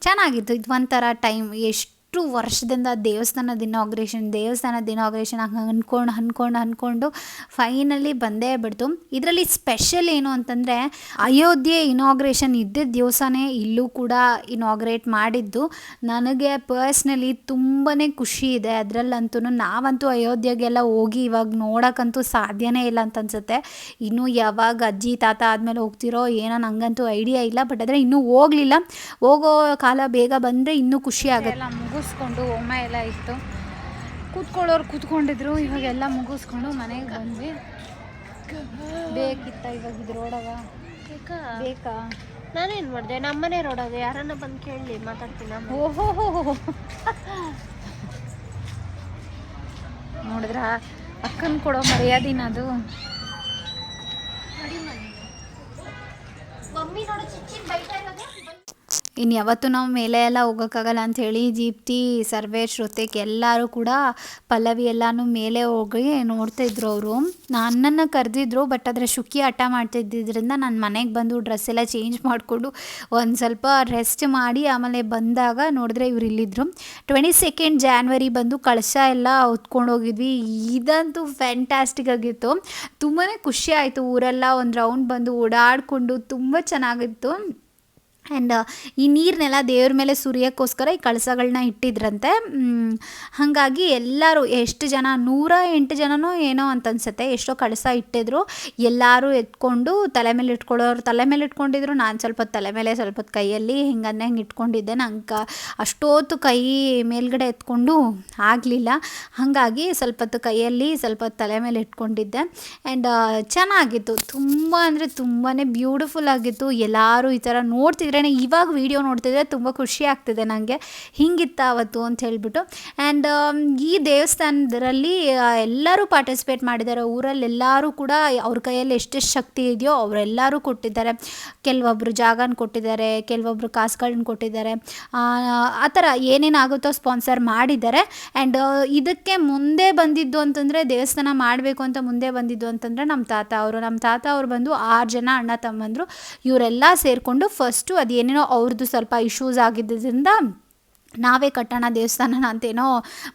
ಚೆನ್ನಾಗಿತ್ತು. ಇದು ಒಂಥರ ಟೈಮ್ ಎಷ್ಟು ವರ್ಷದಿಂದ ದೇವಸ್ಥಾನದ ಇನಾಗ್ರೇಷನ್ ದೇವಸ್ಥಾನದ ಇನಾಗ್ರೇಷನ್ ಅಂದ್ಕೊಂಡು ಅಂದ್ಕೊಂಡು ಅಂದ್ಕೊಂಡು ಫೈನಲಿ ಬಂದೇ ಬಿಡ್ತು. ಇದರಲ್ಲಿ ಸ್ಪೆಷಲ್ ಏನು ಅಂತಂದರೆ ಅಯೋಧ್ಯೆ ಇನಾಗ್ರೇಷನ್ ಇದ್ದಿದ್ದ ದಿವಸನೇ ಇಲ್ಲೂ ಕೂಡ ಇನಾಗ್ರೇಟ್ ಮಾಡಿದ್ದು. ನನಗೆ ಪರ್ಸ್ನಲಿ ತುಂಬಾ ಖುಷಿ ಇದೆ. ಅದರಲ್ಲಂತೂ ನಾವಂತೂ ಅಯೋಧ್ಯೆಗೆಲ್ಲ ಹೋಗಿ ಇವಾಗ ನೋಡೋಕ್ಕಂತೂ ಸಾಧ್ಯನೇ ಇಲ್ಲ ಅಂತ ಅನ್ಸುತ್ತೆ. ಇನ್ನು ಯಾವಾಗ ಅಜ್ಜಿ, ತಾತ ಆದಮೇಲೆ ಹೋಗ್ತಿರೋ ಏನೋ ನನಗಂತೂ ಐಡಿಯಾ ಇಲ್ಲ. ಬಟ್ ಆದರೆ ಇನ್ನೂ ಹೋಗಲಿಲ್ಲ. ಹೋಗೋ ಕಾಲ ಬೇಗ ಬಂದರೆ ಇನ್ನೂ ಖುಷಿ ಆಗುತ್ತೆ. ಮುಗಿಸ್ಕೊಂಡು ಹೋಮ ಎಲ್ಲ ಇತ್ತು. ಕೂತ್ಕೊಳ್ಳೋರು ಕೂತ್ಕೊಂಡಿದ್ರು ಇವಾಗೆಲ್ಲ ಮುಗಿಸ್ಕೊಂಡು ಮನೆಗೆ ಬಂದ್ವಿ. ಬೇಕಿತ್ತ ಇವಾಗ ಇದ್ರೊಳಗ ಬೇಕಾ? ಬೇಕಾ? ನಾನೇನು ಮಾಡಿದೆ? ನಮ್ಮನೆ ರೋಡಾಗ? ಯಾರನ್ನ ಬಂದು ಕೇಳಲಿ ಮಾತಾಡ್ತೀನಿ. ಓಹೋ ನೋಡಿದ್ರ? ಅಕ್ಕನ ಕೊಡೋ ಮರ್ಯಾದಿನ ಅದು ಇನ್ನು ಯಾವತ್ತೂ ನಾವು ಮೇಲೆ ಎಲ್ಲ ಹೋಗೋಕ್ಕಾಗಲ್ಲ ಅಂಥೇಳಿ ದೀಪ್ತಿ ಸರ್ವೇಶ್ ಶ್ರೋತೆಕ್ ಎಲ್ಲರೂ ಕೂಡ ಪಲ್ಲವಿ ಎಲ್ಲನೂ ಮೇಲೆ ಹೋಗಿ ನೋಡ್ತಾಯಿದ್ರು ಅವರು. ನನ್ನನ್ನು ಕರೆದಿದ್ರು ಬಟ್ ಅದರ ಶುಕಿ ಹಠ ಮಾಡ್ತಿದ್ದಿದ್ರಿಂದ ನಾನು ಮನೆಗೆ ಬಂದು ಡ್ರೆಸ್ ಎಲ್ಲ ಚೇಂಜ್ ಮಾಡಿಕೊಂಡು ಒಂದು ಸ್ವಲ್ಪ ರೆಸ್ಟ್ ಮಾಡಿ ಆಮೇಲೆ ಬಂದಾಗ ನೋಡಿದ್ರೆ ಇವ್ರು ಇಲ್ಲಿದ್ದರು ಟ್ವೆಂಟಿ ಸೆಕೆಂಡ್ ಜಾನ್ವರಿ ಬಂದು ಕಳಶ ಎಲ್ಲ ಹೊತ್ಕೊಂಡು ಹೋಗಿದ್ವಿ. ಇದಂತೂ ಫ್ಯಾಂಟಾಸ್ಟಿಕ್ ಆಗಿತ್ತು. ತುಂಬಾ ಖುಷಿ ಆಯಿತು ಊರೆಲ್ಲ ಒಂದು ರೌಂಡ್ ಬಂದು ಓಡಾಡಿಕೊಂಡು ತುಂಬ ಚೆನ್ನಾಗಿತ್ತು. ಆ್ಯಂಡ್ ಈ ನೀರನ್ನೆಲ್ಲ ದೇವ್ರ ಮೇಲೆ ಸುರಿಯೋಕ್ಕೋಸ್ಕರ ಈ ಕಳಸಗಳನ್ನ ಇಟ್ಟಿದ್ರಂತೆ. ಹಾಗಾಗಿ ಎಲ್ಲರೂ ಎಷ್ಟು ಜನ, ನೂರ ಎಂಟು ಜನನೋ ಏನೋ ಅಂತ ಅನ್ಸುತ್ತೆ. ಎಷ್ಟೋ ಕಳಸ ಇಟ್ಟಿದ್ರು. ಎಲ್ಲರೂ ಎತ್ಕೊಂಡು ತಲೆ ಮೇಲೆ ಇಟ್ಕೊಳ್ಳೋರು ತಲೆ ಮೇಲೆ ಇಟ್ಕೊಂಡಿದ್ರು. ನಾನು ಸ್ವಲ್ಪ ತಲೆ ಮೇಲೆ, ಸ್ವಲ್ಪ ಕೈಯಲ್ಲಿ ಹಿಂಗೆ ಹಂಗೆ ಇಟ್ಕೊಂಡಿದ್ದೆ. ನಂಗೆ ಅಷ್ಟೊತ್ತು ಕೈ ಮೇಲ್ಗಡೆ ಎತ್ಕೊಂಡು ಆಗಲಿಲ್ಲ. ಹಾಗಾಗಿ ಸ್ವಲ್ಪ ಹೊತ್ತು ಕೈಯಲ್ಲಿ, ಸ್ವಲ್ಪ ತಲೆ ಮೇಲೆ ಇಟ್ಕೊಂಡಿದ್ದೆ. ಆ್ಯಂಡ್ ಚೆನ್ನಾಗಿತ್ತು. ತುಂಬ ಅಂದರೆ ತುಂಬಾ ಬ್ಯೂಟಿಫುಲ್ ಆಗಿತ್ತು. ಎಲ್ಲರೂ ಈ ಥರ ನೋಡ್ತಿದ್ರೇ ಇವಾಗ ವಿಡಿಯೋ ನೋಡ್ತಿದ್ರೆ ತುಂಬ ಖುಷಿ ಆಗ್ತಿದೆ ನನಗೆ ಹಿಂಗಿತ್ತ ಅವತ್ತು ಅಂತ ಹೇಳಿಬಿಟ್ಟು. ಆ್ಯಂಡ್ ಈ ದೇವಸ್ಥಾನದಲ್ಲಿ ಎಲ್ಲರೂ ಪಾರ್ಟಿಸಿಪೇಟ್ ಮಾಡಿದ್ದಾರೆ. ಊರಲ್ಲಿ ಎಲ್ಲರೂ ಕೂಡ ಅವ್ರ ಕೈಯಲ್ಲಿ ಎಷ್ಟೆಷ್ಟು ಶಕ್ತಿ ಇದೆಯೋ ಅವರೆಲ್ಲರೂ ಕೊಟ್ಟಿದ್ದಾರೆ. ಕೆಲವೊಬ್ಬರು ಜಾಗನ ಕೊಟ್ಟಿದ್ದಾರೆ ಕೆಲವೊಬ್ಬರು ಕಾಸುಗಳನ್ನ ಕೊಟ್ಟಿದ್ದಾರೆ. ಆ ಆ ಥರ ಏನೇನಾಗುತ್ತೋ ಸ್ಪಾನ್ಸರ್ ಮಾಡಿದ್ದಾರೆ. ಆ್ಯಂಡ್ ಇದಕ್ಕೆ ಮುಂದೆ ಬಂದಿದ್ದು ಅಂತಂದರೆ ದೇವಸ್ಥಾನ ಮಾಡಬೇಕು ಅಂತ ಮುಂದೆ ಬಂದಿದ್ದು ಅಂತಂದರೆ ನಮ್ಮ ತಾತ ಅವರು. ನಮ್ಮ ತಾತ ಅವ್ರು ಬಂದು ಆರು ಜನ ಅಣ್ಣ ತಮ್ಮಂದರು. ಇವರೆಲ್ಲ ಸೇರಿಕೊಂಡು ಫಸ್ಟು ಅದೇನೇನೋ ಅವ್ರದ್ದು ಸ್ವಲ್ಪ ಇಶ್ಯೂಸ್ ಆಗಿದ್ದರಿಂದ ನಾವೇ ಕಟ್ಟೋಣ ದೇವಸ್ಥಾನನ ಅಂತೇನೋ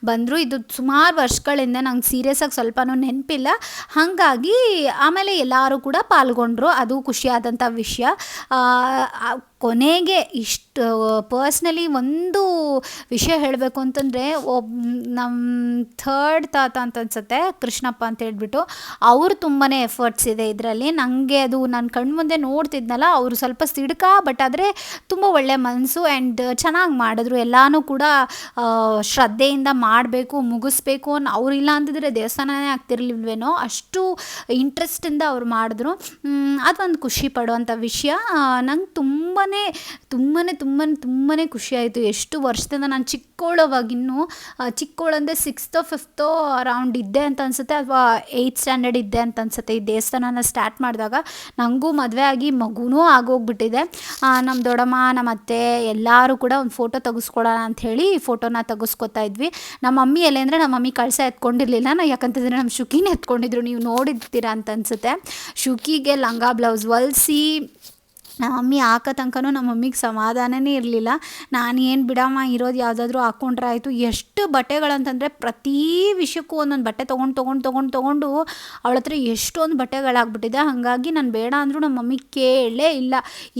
ಬಂದರು. ಇದು ಸುಮಾರು ವರ್ಷಗಳಿಂದ ನಂಗೆ ಸೀರಿಯಸ್ಸಾಗಿ ಸ್ವಲ್ಪನೂ ನೆನಪಿಲ್ಲ. ಹಾಗಾಗಿ ಆಮೇಲೆ ಎಲ್ಲರೂ ಕೂಡ ಪಾಲ್ಗೊಂಡ್ರು. ಅದು ಖುಷಿಯಾದಂಥ ವಿಷಯ. ಕೊನೆಗೆ ಇಷ್ಟು ಪರ್ಸ್ನಲಿ ಒಂದು ವಿಷಯ ಹೇಳಬೇಕು ಅಂತಂದರೆ, ಒಬ್ ನಮ್ಮ ಥರ್ಡ್ ತಾತ ಅಂತ ಅನ್ಸುತ್ತೆ, ಕೃಷ್ಣಪ್ಪ ಅಂತ ಹೇಳ್ಬಿಟ್ಟು, ಅವರು ತುಂಬಾ ಎಫರ್ಟ್ಸ್ ಇದೆ ಇದರಲ್ಲಿ. ನನಗೆ ಅದು ನನ್ನ ಕಣ್ಮುಂದೆ ನೋಡ್ತಿದ್ನಲ್ಲ, ಅವರು ಸ್ವಲ್ಪ ಸಿಡ್ಕ ಬಟ್ ಆದರೆ ತುಂಬ ಒಳ್ಳೆ ಮನಸ್ಸು ಆ್ಯಂಡ್ ಚೆನ್ನಾಗಿ ಮಾಡಿದ್ರು. ಎಲ್ಲನೂ ಕೂಡ ಶ್ರದ್ಧೆಯಿಂದ ಮಾಡಬೇಕು, ಮುಗಿಸ್ಬೇಕು ಅನ್ನೋ ಇಲ್ಲ ಅಂತಿದ್ರೆ ದೇವಸ್ಥಾನನೇ ಆಗ್ತಿರ್ಲಿಲ್ವೇನೋ ಅಷ್ಟು ಇಂಟ್ರೆಸ್ಟಿಂದ ಅವ್ರು ಮಾಡಿದ್ರು. ಅದೊಂದು ಖುಷಿ ಪಡುವಂಥ ವಿಷಯ. ನಂಗೆ ತುಂಬಾ ತುಂಬಾ ತುಂಬಾ ತುಂಬಾ ಖುಷಿ ಖುಷಿಯಾಯಿತು ಎಷ್ಟು ವರ್ಷದಿಂದ ನಾನು ಚಿಕ್ಕವಳವಾಗಿನ್ನೂ ಚಿಕ್ಕವಳಂದರೆ ಸಿಕ್ಸ್ತೋ ಫಿಫ್ತೋ ಅರೌಂಡ್ ಇದ್ದೆ ಅಂತ ಅನಿಸುತ್ತೆ ಅಥವಾ ಏಯ್ತ್ ಸ್ಟ್ಯಾಂಡರ್ಡ್ ಇದ್ದೆ ಅಂತ ಅನಿಸುತ್ತೆ. ಈ ದೇವಸ್ಥಾನನ ಸ್ಟಾರ್ಟ್ ಮಾಡಿದಾಗ ನನಗೂ ಮದುವೆ ಆಗಿ ಮಗುನೂ ಆಗೋಗ್ಬಿಟ್ಟಿದೆ. ನಮ್ಮ ದೊಡ್ಡಮ್ಮ ನಮ್ಮ ಅತ್ತೆ ಎಲ್ಲರೂ ಕೂಡ ಒಂದು ಫೋಟೋ ತೆಗೆಸ್ಕೊಡೋಣ ಅಂಥೇಳಿ ಫೋಟೋನ ತೆಗೆಸ್ಕೊತಾ ಇದ್ವಿ. ನಮ್ಮ ಮಮ್ಮಿ ಎಲ್ಲೇ ಅಂದರೆ ನಮ್ಮ ಮಮ್ಮಿ ಕಳಸ ಎತ್ಕೊಂಡಿರಲಿಲ್ಲ. ನಾ ಯಾಕಂತಂದರೆ ನಮ್ಮ ಶುಕಿನ ಎತ್ಕೊಂಡಿದ್ರು. ನೀವು ನೋಡಿರ್ತೀರ ಅಂತ ಅನಿಸುತ್ತೆ. ಶುಕಿಗೆ ಲಂಗ, ಬ್ಲೌಸ್ ಹೊಲ್ಸಿ ನಮ್ಮ ಮಮ್ಮಿ ಹಾಕೋ ತನಕನೂ ನಮ್ಮ ಮಮ್ಮಿಗೆ ಸಮಾಧಾನನೇ ಇರಲಿಲ್ಲ. ನಾನು ಏನು ಬಿಡಮ್ಮ, ಇರೋದು ಯಾವುದಾದ್ರೂ ಹಾಕ್ಕೊಂಡ್ರೆ ಆಯಿತು. ಎಷ್ಟು ಬಟ್ಟೆಗಳಂತಂದರೆ ಪ್ರತಿ ವಿಷಯಕ್ಕೂ ಒಂದೊಂದು ಬಟ್ಟೆ ತೊಗೊಂಡು ತೊಗೊಂಡು ತೊಗೊಂಡು ತೊಗೊಂಡು ಅವಳ ಹತ್ರ ಎಷ್ಟೊಂದು ಬಟ್ಟೆಗಳಾಗ್ಬಿಟ್ಟಿದೆ. ಹಾಗಾಗಿ ನಾನು ಬೇಡ ಅಂದರೂ ನಮ್ಮ ಮಮ್ಮಿ ಕೇಳೇ ಇಲ್ಲ.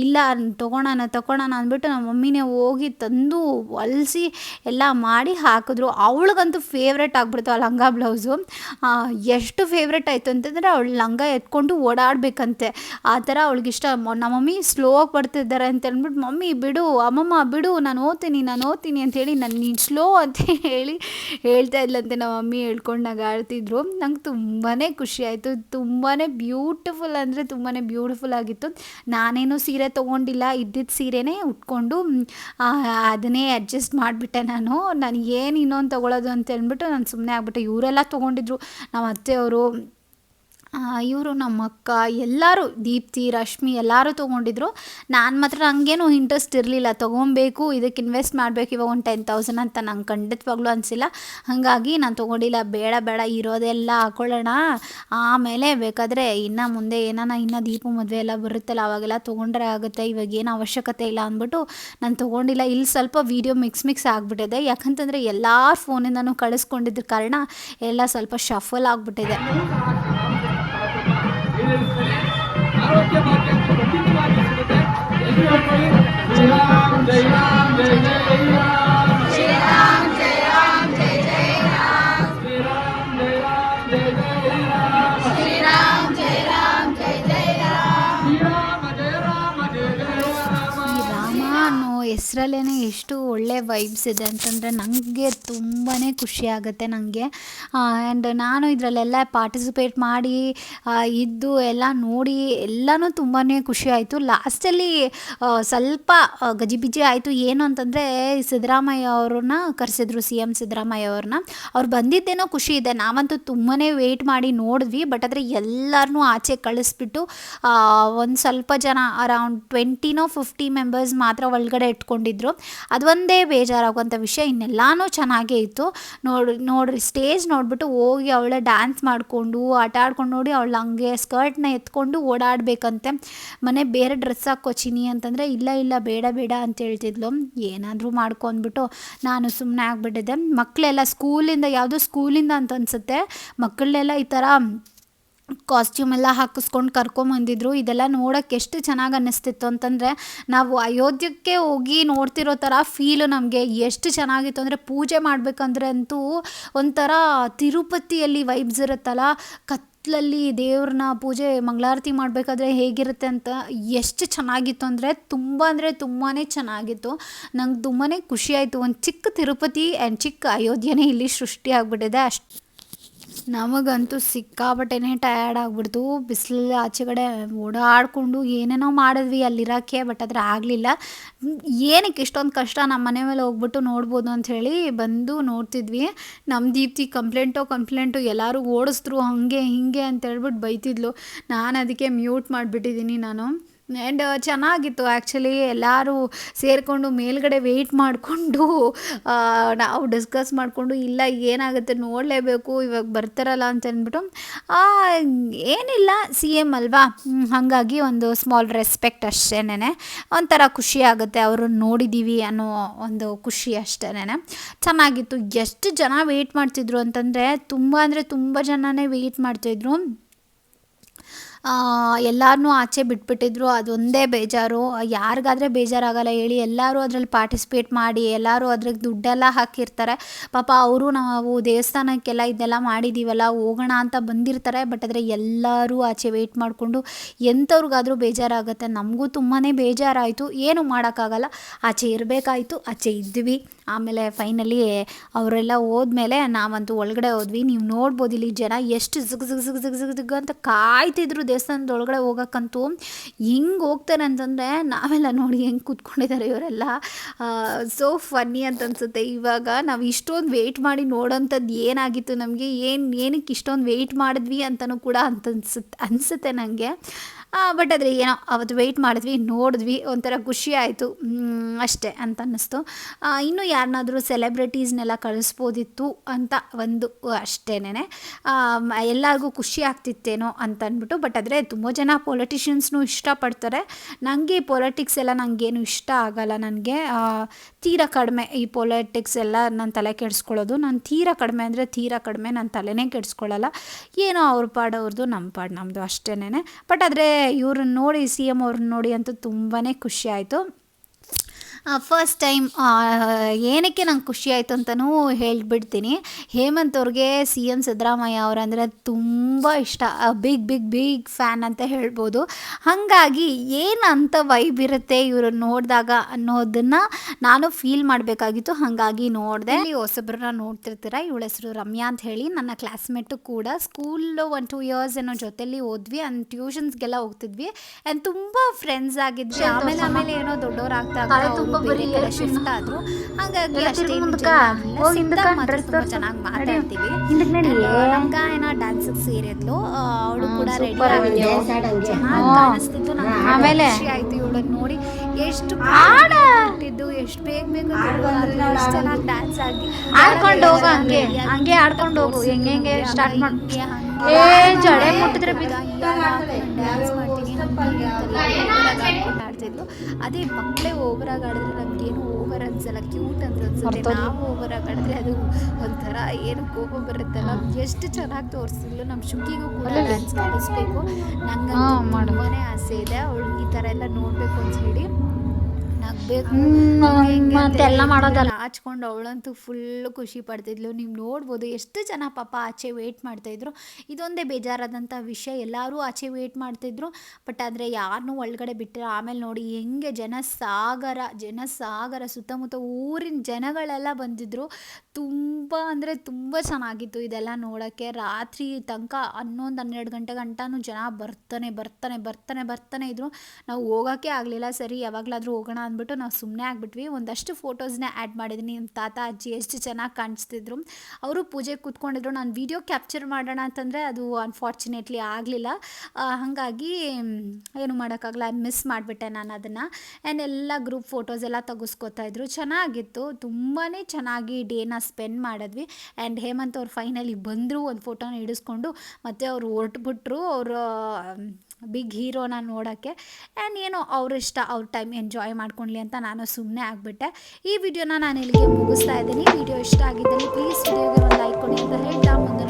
ಇಲ್ಲ ತೊಗೊಳೋಣ, ತಗೊಳೋಣ ಅಂದ್ಬಿಟ್ಟು ನಮ್ಮ ಮಮ್ಮಿನೇ ಹೋಗಿ ತಂದು ಹೊಲಿಸಿ ಎಲ್ಲ ಮಾಡಿ ಹಾಕಿದ್ರು. ಅವಳಿಗಂತೂ ಫೇವ್ರೆಟ್ ಆಗ್ಬಿಡ್ತು ಆ ಲಂಗ ಬ್ಲೌಸು. ಎಷ್ಟು ಫೇವ್ರೆಟ್ ಆಯಿತು ಅಂತಂದರೆ ಅವಳು ಲಂಗ ಎತ್ಕೊಂಡು ಓಡಾಡಬೇಕಂತೆ. ಆ ಥರ ಅವಳಿಗಿಷ್ಟ. ನಮ್ಮ ಮಮ್ಮಿ ಸ್ಲೋ ಆಗಿ ಬರ್ತಿದ್ದಾರೆ ಅಂತ ಅಂದ್ಬಿಟ್ಟು ಮಮ್ಮಿ ಬಿಡು, ಅಮ್ಮಮ್ಮ ಬಿಡು, ನಾನು ಓದ್ತೀನಿ ನಾನು ಓದ್ತೀನಿ ಅಂತೇಳಿ ನಾನು ನೀನು ಸ್ಲೋ ಅಂತ ಹೇಳಿ ಹೇಳ್ತಾ ಇದ್ಲಂತೆ ನಮ್ಮ ಮಮ್ಮಿ ಹೇಳ್ಕೊಂಡಾಗ ಆಳ್ತಿದ್ರು ನಂಗೆ ತುಂಬಾ ಖುಷಿ ಆಯಿತು. ತುಂಬಾ ಬ್ಯೂಟಿಫುಲ್ ಅಂದರೆ ತುಂಬಾ ಬ್ಯೂಟಿಫುಲ್ ಆಗಿತ್ತು. ನಾನೇನು ಸೀರೆ ತೊಗೊಂಡಿಲ್ಲ ಇದ್ದಿದ್ದ ಸೀರೆನೇ ಉಟ್ಕೊಂಡು ಅದನ್ನೇ ಅಡ್ಜಸ್ಟ್ ಮಾಡಿಬಿಟ್ಟೆ ನಾನು. ನಾನು ಏನು ಇನ್ನೊಂದು ತೊಗೊಳೋದು ಅಂತ ಅಂದ್ಬಿಟ್ಟು ನಾನು ಸುಮ್ಮನೆ ಆಗ್ಬಿಟ್ಟೆ. ಇವರೆಲ್ಲ ತೊಗೊಂಡಿದ್ರು. ನಮ್ಮ ಅತ್ತೆಯವರು ಇವರು ನಮ್ಮ ಅಕ್ಕ ಎಲ್ಲರೂ, ದೀಪ್ತಿ, ರಶ್ಮಿ ಎಲ್ಲರೂ ತೊಗೊಂಡಿದ್ರು. ನಾನು ಮಾತ್ರ ನನಗೇನು ಇಂಟ್ರೆಸ್ಟ್ ಇರಲಿಲ್ಲ. ತೊಗೊಬೇಕು ಇದಕ್ಕೆ ಇನ್ವೆಸ್ಟ್ ಮಾಡಬೇಕು, ಇವಾಗ ಒಂದು ಟೆನ್ ತೌಸಂಡ್ ಅಂತ ನಂಗೆ ಖಂಡಿತವಾಗ್ಲೂ ಅನಿಸಿಲ್ಲ. ಹಾಗಾಗಿ ನಾನು ತೊಗೊಂಡಿಲ್ಲ. ಬೇಡ ಬೇಡ, ಇರೋದೆಲ್ಲ ಹಾಕೊಳ್ಳೋಣ. ಆಮೇಲೆ ಬೇಕಾದರೆ ಇನ್ನು ಮುಂದೆ ಏನಾನ, ಇನ್ನು ದೀಪ ಮದುವೆ ಎಲ್ಲ ಬರುತ್ತಲ್ಲ, ಅವಾಗೆಲ್ಲ ತೊಗೊಂಡ್ರೆ ಆಗುತ್ತೆ. ಇವಾಗ ಏನು ಅವಶ್ಯಕತೆ ಇಲ್ಲ ಅಂದ್ಬಿಟ್ಟು ನಾನು ತೊಗೊಂಡಿಲ್ಲ. ಇಲ್ಲಿ ಸ್ವಲ್ಪ ವೀಡಿಯೋ ಮಿಕ್ಸ್ ಮಿಕ್ಸ್ ಆಗಿಬಿಟ್ಟಿದೆ. ಯಾಕಂತಂದರೆ ಎಲ್ಲ ಫೋನಿಂದನೂ ಕಳಿಸ್ಕೊಂಡಿದ್ದ ಕಾರಣ ಎಲ್ಲ ಸ್ವಲ್ಪ ಶಫಲ್ ಆಗಿಬಿಟ್ಟಿದೆ. ಹೆಸ್ರಲ್ಲೇ ಎಷ್ಟು ಒಳ್ಳೆ ವೈಬ್ಸ್ ಇದೆ ಅಂತಂದರೆ ನನಗೆ ತುಂಬಾ ಖುಷಿ ಆಗುತ್ತೆ ನನಗೆ ಆ್ಯಂಡ್ ನಾನು ಇದರಲ್ಲೆಲ್ಲ ಪಾರ್ಟಿಸಿಪೇಟ್ ಮಾಡಿ ಇದ್ದು ಎಲ್ಲ ನೋಡಿ ಎಲ್ಲನೂ ತುಂಬಾ ಖುಷಿ ಆಯಿತು. ಲಾಸ್ಟಲ್ಲಿ ಸ್ವಲ್ಪ ಗಜಿಬಿಜಿ ಆಯಿತು. ಏನು ಅಂತಂದರೆ ಸಿದ್ದರಾಮಯ್ಯ ಅವ್ರನ್ನ ಕರೆಸಿದ್ರು ಸಿ ಎಂ ಸಿದ್ದರಾಮಯ್ಯ ಅವ್ರನ್ನ. ಅವ್ರು ಬಂದಿದ್ದೇನೋ ಖುಷಿ ಇದೆ. ನಾವಂತೂ ತುಂಬಾ ವೆಯ್ಟ್ ಮಾಡಿ ನೋಡಿದ್ವಿ. ಬಟ್ ಆದರೆ ಎಲ್ಲರನ್ನೂ ಆಚೆ ಕಳಿಸ್ಬಿಟ್ಟು ಒಂದು ಸ್ವಲ್ಪ ಜನ ಅರೌಂಡ್ ಟ್ವೆಂಟಿನೋ ಫಿಫ್ಟಿ ಮೆಂಬರ್ಸ್ ಮಾತ್ರ ಒಳಗಡೆ ಇಟ್ಕೊಂಡಿದ್ರು. ಅದೊಂದೇ ಬೇಜಾರಾಗುವಂಥ ವಿಷಯ ಇನ್ನೆಲ್ಲನೂ ಚೆನ್ನಾಗೇ ಇತ್ತು. ನೋಡಿ, ನೋಡ್ರಿ, ಸ್ಟೇಜ್ ನೋಡಿಬಿಟ್ಟು ಹೋಗಿ ಅವಳೆ ಡ್ಯಾನ್ಸ್ ಮಾಡಿಕೊಂಡು, ಆಟ ಆಡ್ಕೊಂಡು ನೋಡಿ ಅವಳು ಹಂಗೆ ಸ್ಕರ್ಟ್ನ ಎತ್ಕೊಂಡು ಓಡಾಡಬೇಕಂತೆ. ಮನೆ ಬೇರೆ ಡ್ರೆಸ್ ಹಾಕೋ ಚಿನಿ ಅಂತಂದರೆ ಇಲ್ಲ ಇಲ್ಲ, ಬೇಡ ಬೇಡ ಅಂತ ಹೇಳ್ತಿದ್ಲು. ಏನಾದರೂ ಮಾಡ್ಕೊಂಡ್ಬಿಟ್ಟು ನಾನು ಸುಮ್ಮನೆ ಆಗಿಬಿಟ್ಟಿದ್ದೆ. ಮಕ್ಕಳೆಲ್ಲ ಸ್ಕೂಲಿಂದ, ಯಾವುದೋ ಸ್ಕೂಲಿಂದ ಅಂತ ಅನಿಸುತ್ತೆ. ಮಕ್ಕಳನ್ನೆಲ್ಲ ಈ ಥರ ಕಾಸ್ಟ್ಯೂಮ್ ಎಲ್ಲ ಹಾಕಿಸ್ಕೊಂಡು ಕರ್ಕೊಂಬಂದಿದ್ರು ಇದೆಲ್ಲ ನೋಡೋಕ್ಕೆ ಎಷ್ಟು ಚೆನ್ನಾಗಿ ಅನ್ನಿಸ್ತಿತ್ತು ಅಂತಂದರೆ, ನಾವು ಅಯೋಧ್ಯಕ್ಕೆ ಹೋಗಿ ನೋಡ್ತಿರೋ ಥರ ಫೀಲು ನಮಗೆ. ಎಷ್ಟು ಚೆನ್ನಾಗಿತ್ತು ಅಂದರೆ ಪೂಜೆ ಮಾಡಬೇಕಂದ್ರೆ ಅಂತೂ ಒಂಥರ ತಿರುಪತಿಯಲ್ಲಿ ವೈಬ್ಸ್ ಇರುತ್ತಲ್ಲ. ಕತ್ತಲಲ್ಲಿ ದೇವ್ರನ್ನ ಪೂಜೆ, ಮಂಗಳಾರತಿ ಮಾಡಬೇಕಾದ್ರೆ ಹೇಗಿರುತ್ತೆ ಅಂತ ಎಷ್ಟು ಚೆನ್ನಾಗಿತ್ತು ಅಂದರೆ ತುಂಬ ಅಂದರೆ ತುಂಬಾ ಚೆನ್ನಾಗಿತ್ತು. ನಂಗೆ ತುಂಬಾ ಖುಷಿಯಾಯಿತು ಒಂದು ಚಿಕ್ಕ ತಿರುಪತಿ ಆ್ಯಂಡ್ ಚಿಕ್ಕ ಅಯೋಧ್ಯೆನೇ ಇಲ್ಲಿ ಸೃಷ್ಟಿ ಆಗಿಬಿಟ್ಟಿದೆ. ಅಷ್ಟು ನಮಗಂತೂ ಸಿಕ್ಕಾಪಟ್ಟೆನೇ ಟಯರ್ಡ್ ಆಗಿಬಿಡ್ತು. ಬಿಸಿಲಲ್ಲಿ ಆಚೆ ಕಡೆ ಓಡಾಡಿಕೊಂಡು ಏನೇನೋ ಮಾಡಿದ್ವಿ ಅಲ್ಲಿರೋಕ್ಕೆ ಬಟ್ ಆದರೆ ಆಗಲಿಲ್ಲ. ಏನಕ್ಕೆ ಇಷ್ಟೊಂದು ಕಷ್ಟ ನಮ್ಮ ಮನೆ ಮೇಲೆ ಹೋಗ್ಬಿಟ್ಟು ನೋಡ್ಬೋದು ಅಂತ ಹೇಳಿ ಬಂದು ನೋಡ್ತಿದ್ವಿ. ನಮ್ಮ ದೀಪ್ತಿ ಕಂಪ್ಲೇಂಟು ಕಂಪ್ಲೇಂಟು ಎಲ್ಲರೂ ಓಡಿಸಿದ್ರು ಹಾಗೆ ಹೀಗೆ ಅಂತ ಹೇಳ್ಬಿಟ್ಟು ಬೈತಿದ್ಲು. ನಾನು ಅದಕ್ಕೆ ಮ್ಯೂಟ್ ಮಾಡಿಬಿಟ್ಟಿದ್ದೀನಿ ನಾನು. ಆ್ಯಂಡ್ ಚೆನ್ನಾಗಿತ್ತು. ಆ್ಯಕ್ಚುಲಿ ಎಲ್ಲರೂ ಸೇರಿಕೊಂಡು ಮೇಲ್ಗಡೆ ವೆಯ್ಟ್ ಮಾಡಿಕೊಂಡು ನಾವು ಡಿಸ್ಕಸ್ ಮಾಡಿಕೊಂಡು, ಇಲ್ಲ, ಏನಾಗುತ್ತೆ ನೋಡಲೇಬೇಕು, ಇವಾಗ ಬರ್ತಾರಲ್ಲ ಅಂತ ಅಂದ್ಬಿಟ್ಟು ಏನಿಲ್ಲ ಸಿ ಎಂ ಅಲ್ವಾ? ಹಾಗಾಗಿ ಒಂದು ಸ್ಮಾಲ್ ರೆಸ್ಪೆಕ್ಟ್ ಅಷ್ಟೇನೆ ಒಂಥರ ಖುಷಿ ಆಗುತ್ತೆ ಅವರು ನೋಡಿದ್ದೀವಿ ಅನ್ನೋ ಒಂದು ಖುಷಿ ಅಷ್ಟೇ ಚೆನ್ನಾಗಿತ್ತು. ಎಷ್ಟು ಜನ ವೆಯ್ಟ್ ಮಾಡ್ತಿದ್ರು ಅಂತಂದರೆ, ತುಂಬ ಅಂದರೆ ತುಂಬ ಜನನೇ ವೆಯ್ಟ್ ಮಾಡ್ತಿದ್ರು. ಎಲ್ಲರನ್ನೂ ಆಚೆ ಬಿಟ್ಬಿಟ್ಟಿದ್ರು, ಅದೊಂದೇ ಬೇಜಾರು. ಯಾರಿಗಾದ್ರೆ ಬೇಜಾರಾಗಲ್ಲ ಹೇಳಿ, ಎಲ್ಲರೂ ಅದರಲ್ಲಿ ಪಾರ್ಟಿಸಿಪೇಟ್ ಮಾಡಿ, ಎಲ್ಲರೂ ಅದ್ರಿಗೆ ದುಡ್ಡೆಲ್ಲ ಹಾಕಿರ್ತಾರೆ. ಪಾಪ ಅವರು ನಾವು ದೇವಸ್ಥಾನಕ್ಕೆಲ್ಲ ಇದೆಲ್ಲ ಮಾಡಿದ್ದೀವಲ್ಲ ಹೋಗೋಣ ಅಂತ ಬಂದಿರ್ತಾರೆ ಬಟ್ ಆದರೆ ಎಲ್ಲರೂ ಆಚೆ ವೆಯ್ಟ್ ಮಾಡಿಕೊಂಡು ಎಂಥವ್ರಿಗಾದರೂ ಬೇಜಾರಾಗುತ್ತೆ. ನಮಗೂ ತುಂಬಾ ಬೇಜಾರಾಯಿತು. ಏನು ಮಾಡೋಕ್ಕಾಗಲ್ಲ. ಆಚೆ ಇರಬೇಕಾಯ್ತು, ಆಚೆ ಇದ್ವಿ. ಆಮೇಲೆ ಫೈನಲಿ ಅವರೆಲ್ಲ ಹೋದ್ಮೇಲೆ ನಾವಂತೂ ಒಳಗಡೆ ಹೋದ್ವಿ. ನೀವು ನೋಡ್ಬೋದು ಇಲ್ಲಿ ಜನ ಎಷ್ಟು ಝಗ್ ಜಿಗ್ ಜಿಗ್ ಜಿಗ್ ಜಿಗ್ ಅಂತ ಕಾಯ್ತಿದ್ರು ದೇವಸ್ಥಾನದ ಒಳಗಡೆ ಹೋಗೋಕ್ಕಂತೂ ಹೆಂಗೆ ಹೋಗ್ತಾರೆ ಅಂತಂದರೆ ನಾವೆಲ್ಲ ನೋಡಿ ಹೆಂಗೆ ಕೂತ್ಕೊಂಡಿದ್ದಾರೆ ಇವರೆಲ್ಲ. ಸೊ ಫನ್ನಿ ಅಂತ ಅನ್ಸುತ್ತೆ. ಇವಾಗ ನಾವು ಇಷ್ಟೊಂದು ವೆಯ್ಟ್ ಮಾಡಿ ನೋಡೋಂಥದ್ದು ಏನಾಗಿತ್ತು ನಮಗೆ? ಏನು, ಏನಕ್ಕೆ ಇಷ್ಟೊಂದು ವೆಯ್ಟ್ ಮಾಡಿದ್ವಿ ಅಂತಲೂ ಕೂಡ ಅಂತ ಅನ್ಸುತ್ತೆ ಅನಿಸುತ್ತೆ ನನಗೆ ಬಟ್ ಆದರೆ ಏನೋ ಅವತ್ತು ವೆಯ್ಟ್ ಮಾಡಿದ್ವಿ, ನೋಡಿದ್ವಿ, ಒಂಥರ ಖುಷಿ ಆಯಿತು. ಅಷ್ಟೇ ಅಂತ ಅನ್ನಿಸ್ತು. ಇನ್ನೂ ಯಾರನ್ನಾದರೂ ಸೆಲೆಬ್ರಿಟೀಸ್ನೆಲ್ಲ ಕಳಿಸ್ಬೋದಿತ್ತು ಅಂತ ಒಂದು ಅಷ್ಟೇನೆ ಎಲ್ಲರಿಗೂ ಖುಷಿ ಆಗ್ತಿತ್ತೇನೋ ಅಂತ ಅಂದ್ಬಿಟ್ಟು ಬಟ್ ಆದರೆ ತುಂಬ ಜನ ಪೊಲಿಟಿಷಿಯನ್ಸ್ನು ಇಷ್ಟಪಡ್ತಾರೆ. ನನಗೆ ಈ ಪೊಲಿಟಿಕ್ಸ್ ಎಲ್ಲ ನನಗೇನು ಇಷ್ಟ ಆಗಲ್ಲ ನನಗೆ. ತೀರಾ ಕಡಿಮೆ, ಈ ಪೊಲಿಟಿಕ್ಸ್ ಎಲ್ಲ ನಾನು ತಲೆ ಕೆಡಿಸ್ಕೊಳ್ಳೋದು. ನಾನು ತೀರಾ ಕಡಿಮೆ ಅಂದರೆ ತೀರಾ ಕಡಿಮೆ ನಾನು ತಲೆನೇ ಕೆಡಿಸ್ಕೊಳ್ಳಲ್ಲ. ಏನೋ ಅವ್ರ ಪಾಡವ್ರದ್ದು ನಮ್ಮ ಪಾಡು ನಮ್ಮದು ಅಷ್ಟೇನೆ ಬಟ್ ಆದರೆ ಇವ್ರನ್ನ ನೋಡಿ ಸಿ ಎಂ ಅವ್ರನ್ನ ನೋಡಿ ಅಂತೂ ತುಂಬಾ ಖುಷಿ ಆಯಿತು. ಫಸ್ಟ್ ಟೈಮ್ ಏನಕ್ಕೆ ನಂಗೆ ಖುಷಿ ಆಯಿತು ಅಂತಲೂ ಹೇಳಿಬಿಡ್ತೀನಿ. ಹೇಮಂತ್ ಅವ್ರಿಗೆ ಸಿ ಎಂ ಸಿದ್ದರಾಮಯ್ಯ ಅವರಂದರೆ ತುಂಬ ಇಷ್ಟ. ಬಿಗ್ ಬಿಗ್ ಬಿಗ್ ಫ್ಯಾನ್ ಅಂತ ಹೇಳ್ಬೋದು. ಹಾಗಾಗಿ ಏನು ಅಂತ ವೈಬ್ ಇರುತ್ತೆ ಇವರು ನೋಡಿದಾಗ ಅನ್ನೋದನ್ನು ನಾನು ಫೀಲ್ ಮಾಡಬೇಕಾಗಿತ್ತು. ಹಾಗಾಗಿ ನೋಡಿದೆ. ಇಲ್ಲಿ ಹೊಸಬ್ರನ್ನ ನೋಡ್ತಿರ್ತೀರ? ಇವಳ ಹೆಸರು ರಮ್ಯಾ ಅಂತ ಹೇಳಿ. ನನ್ನ ಕ್ಲಾಸ್ಮೇಟು ಕೂಡ ಸ್ಕೂಲು ಒನ್ ಟೂ ಇಯರ್ಸ್ ಏನೋ ಜೊತೆಲಿ ಓದ್ವಿ. ಆ್ಯಂಡ್ ಟ್ಯೂಷನ್ಸ್ಗೆಲ್ಲ ಹೋಗ್ತಿದ್ವಿ. ಆ್ಯಂಡ್ ತುಂಬ ಫ್ರೆಂಡ್ಸ್ ಆಗಿದ್ವಿ. ಆಮೇಲೆ ಆಮೇಲೆ ಏನೋ ದೊಡ್ಡವರಾಗ್ತಾ ಶಿಫ್ಟ್ ಆದ್ರು ಹಾಗಾಗಿ ಅಷ್ಟೇ ತುಂಬ ಚೆನ್ನಾಗಿ ಮಾತಾಡ್ತೀವಿ. ನಮ್ಮ ಗಾಯನ ಡ್ಯಾನ್ಸಿಗೆ ಸೇರಿದ್ಲು. ಅವಳು ಕೂಡ ರೆಡಿ ಚೆನ್ನಾಗಿ ಕಾಣಿಸ್ತಿತ್ತು. ಆಮೇಲೆ ಖುಷಿ ಆಯ್ತು ಇವಳನ್ನ ನೋಡಿ. ಎಷ್ಟು ಆಡಿದ್ದು ಎಷ್ಟು ಬೇಗ ಬೇಗ ಎಷ್ಟು ಚೆನ್ನಾಗಿ ಡ್ಯಾನ್ಸ್ ಆಗಿ ಆಡ್ಕೊಂಡು ಹೋಗು ಹಂಗೆ, ಹಂಗೆ ಆಡ್ಕೊಂಡು ಹೋಗು, ಹೆಂಗೆ ಹೆಂಗೆ ಸ್ಟಾರ್ಟ್ ಮಾಡಿ ಏ, ಜಡೆ ಮುಟ್ಟಿದ್ರೆ ಡ್ಯಾನ್ಸ್ ಮಾಡ್ತೀನಿ. ಅದೇ ಮಕ್ಕಳೇ ಓವರ್ ಆಡಿದ್ರೆ ನಮ್ಗೇನು ಓವರ್ ಅನ್ಸಲ್ಲ ಕ್ಯೂಟ್ ಅಂತ ಅನ್ಸುತ್ತೆ. ನಾವು ಓವರಾಗಿ ಆಡಿದ್ರೆ ಅದು ಒಂಥರ ಏನು ಕೋಪ ಬರುತ್ತಲ್ಲ. ಎಷ್ಟು ಚೆನ್ನಾಗಿ ತೋರಿಸಿದ್ಲು ನಮ್ಮ ಶುಕಿಗೂ ಕೂಡ ಡ್ಯಾನ್ಸ್ ಕಲಿಸ್ಬೇಕು ನಂಗೆ ತುಂಬಾ ಆಸೆ ಇದೆ. ಅವಳು ಈ ಥರ ಎಲ್ಲ ನೋಡಬೇಕು ಅಂತ ಹೇಳಿ ನಗ್ಬೇಕು. ಮತ್ತೆಲ್ಲ ಮಾಡೋದಲ್ಲ. ಹಚ್ಕೊಂಡು ಅವಳಂತೂ ಫುಲ್ ಖುಷಿ ಪಡ್ತಿದ್ಲು. ನೀವು ನೋಡ್ಬೋದು ಎಷ್ಟು ಜನ ಪಾಪ ಆಚೆ ವೇಟ್ ಮಾಡ್ತಾ ಇದ್ರು ಇದೊಂದೇ ಬೇಜಾರಾದಂಥ ವಿಷಯ. ಎಲ್ಲರೂ ಆಚೆ ವೇಟ್ ಮಾಡ್ತಿದ್ರು. ಬಟ್ ಆದರೆ ಯಾರನ್ನೂ ಒಳಗಡೆ ಬಿಟ್ಟರೆ ಆಮೇಲೆ ನೋಡಿ ಹೆಂಗೆ ಜನ ಸಾಗರ ಜನ ಸಾಗರ ಸುತ್ತಮುತ್ತ ಊರಿನ ಜನಗಳೆಲ್ಲ ಬಂದಿದ್ರು. ತುಂಬ ಅಂದ್ರೆ ತುಂಬಾ ಚೆನ್ನಾಗಿತ್ತು ಇದೆಲ್ಲ ನೋಡಕ್ಕೆ. ರಾತ್ರಿ ತನಕ ಹನ್ನೊಂದು ಹನ್ನೆರಡು ಗಂಟೆ ಗಂಟಾನು ಜನ ಬರ್ತಾನೆ ಬರ್ತಾನೆ ಬರ್ತಾನೆ ಬರ್ತಾನೆ ಇದ್ರು. ನಾವು ಹೋಗಕ್ಕೆ ಆಗಲಿಲ್ಲ. ಸರಿ ಯಾವಾಗಲಾದರೂ ಹೋಗೋಣ ಅಂದ್ಬಿಟ್ಟು ನಾವು ಸುಮ್ಮನೆ ಆಗಿಬಿಟ್ವಿ. ಒಂದಷ್ಟು ಫೋಟೋಸ್ನ ಆ್ಯಡ್ ಮಾಡಿ ಮಾಡಿದ್ದೀನಿ ನಿಮ್ಮ ತಾತ, ಅಜ್ಜಿ ಎಷ್ಟು ಚೆನ್ನಾಗಿ ಕಾಣಿಸ್ತಿದ್ರು. ಅವರು ಪೂಜೆ ಕೂತ್ಕೊಂಡಿದ್ರು. ನಾನು ವಿಡಿಯೋ ಕ್ಯಾಪ್ಚರ್ ಮಾಡೋಣ ಅಂತಂದರೆ ಅದು ಅನ್ಫಾರ್ಚುನೇಟ್ಲಿ ಆಗಲಿಲ್ಲ. ಹಾಗಾಗಿ, ಏನು ಮಾಡೋಕ್ಕಾಗಲ್ಲ. ಮಿಸ್ ಮಾಡಿಬಿಟ್ಟೆ ನಾನು ಅದನ್ನು. ಆ್ಯಂಡ್ ಎಲ್ಲ ಗ್ರೂಪ್ ಫೋಟೋಸ್ ಎಲ್ಲ ತೆಗೆಸ್ಕೊತಾ ಇದ್ರು. ಚೆನ್ನಾಗಿತ್ತು. ತುಂಬಾ ಚೆನ್ನಾಗಿ ಡೇನ ಸ್ಪೆಂಡ್ ಮಾಡಿದ್ವಿ. ಆ್ಯಂಡ್ ಹೇಮಂತ್ ಅವ್ರು ಫೈನಲಿ ಬಂದರು. ಒಂದು ಫೋಟೋನ ಹಿಡಿಸ್ಕೊಂಡು ಮತ್ತು ಅವ್ರು ಹೊರಟುಬಿಟ್ರು. ಅವರು ಬಿಗ್ ಹೀರೋನ ನೋಡೋಕ್ಕೆ ಆ್ಯಂಡ್ ಏನೋ ಅವ್ರ ಇಷ್ಟ, ಅವ್ರ ಟೈಮ್ ಎಂಜಾಯ್ ಮಾಡ್ಕೊಳ್ಳಿ ಅಂತ ನಾನು ಸುಮ್ಮನೆ ಆಗಿಬಿಟ್ಟೆ. ಈ ವಿಡಿಯೋನ ನಾನು ಇಲ್ಲಿಗೆ ಮುಗಿಸ್ತಾ ಇದ್ದೀನಿ. ವಿಡಿಯೋ ಇಷ್ಟ ಆಗಿದ್ದಲ್ಲಿ ಪ್ಲೀಸ್ ವಿಡಿಯೋಗೆ ಒಂದು ಲೈಕ್ ಕೊಡಿ ಅಂತ ಹೇಳ್ತಾ ಮುಂದಿನ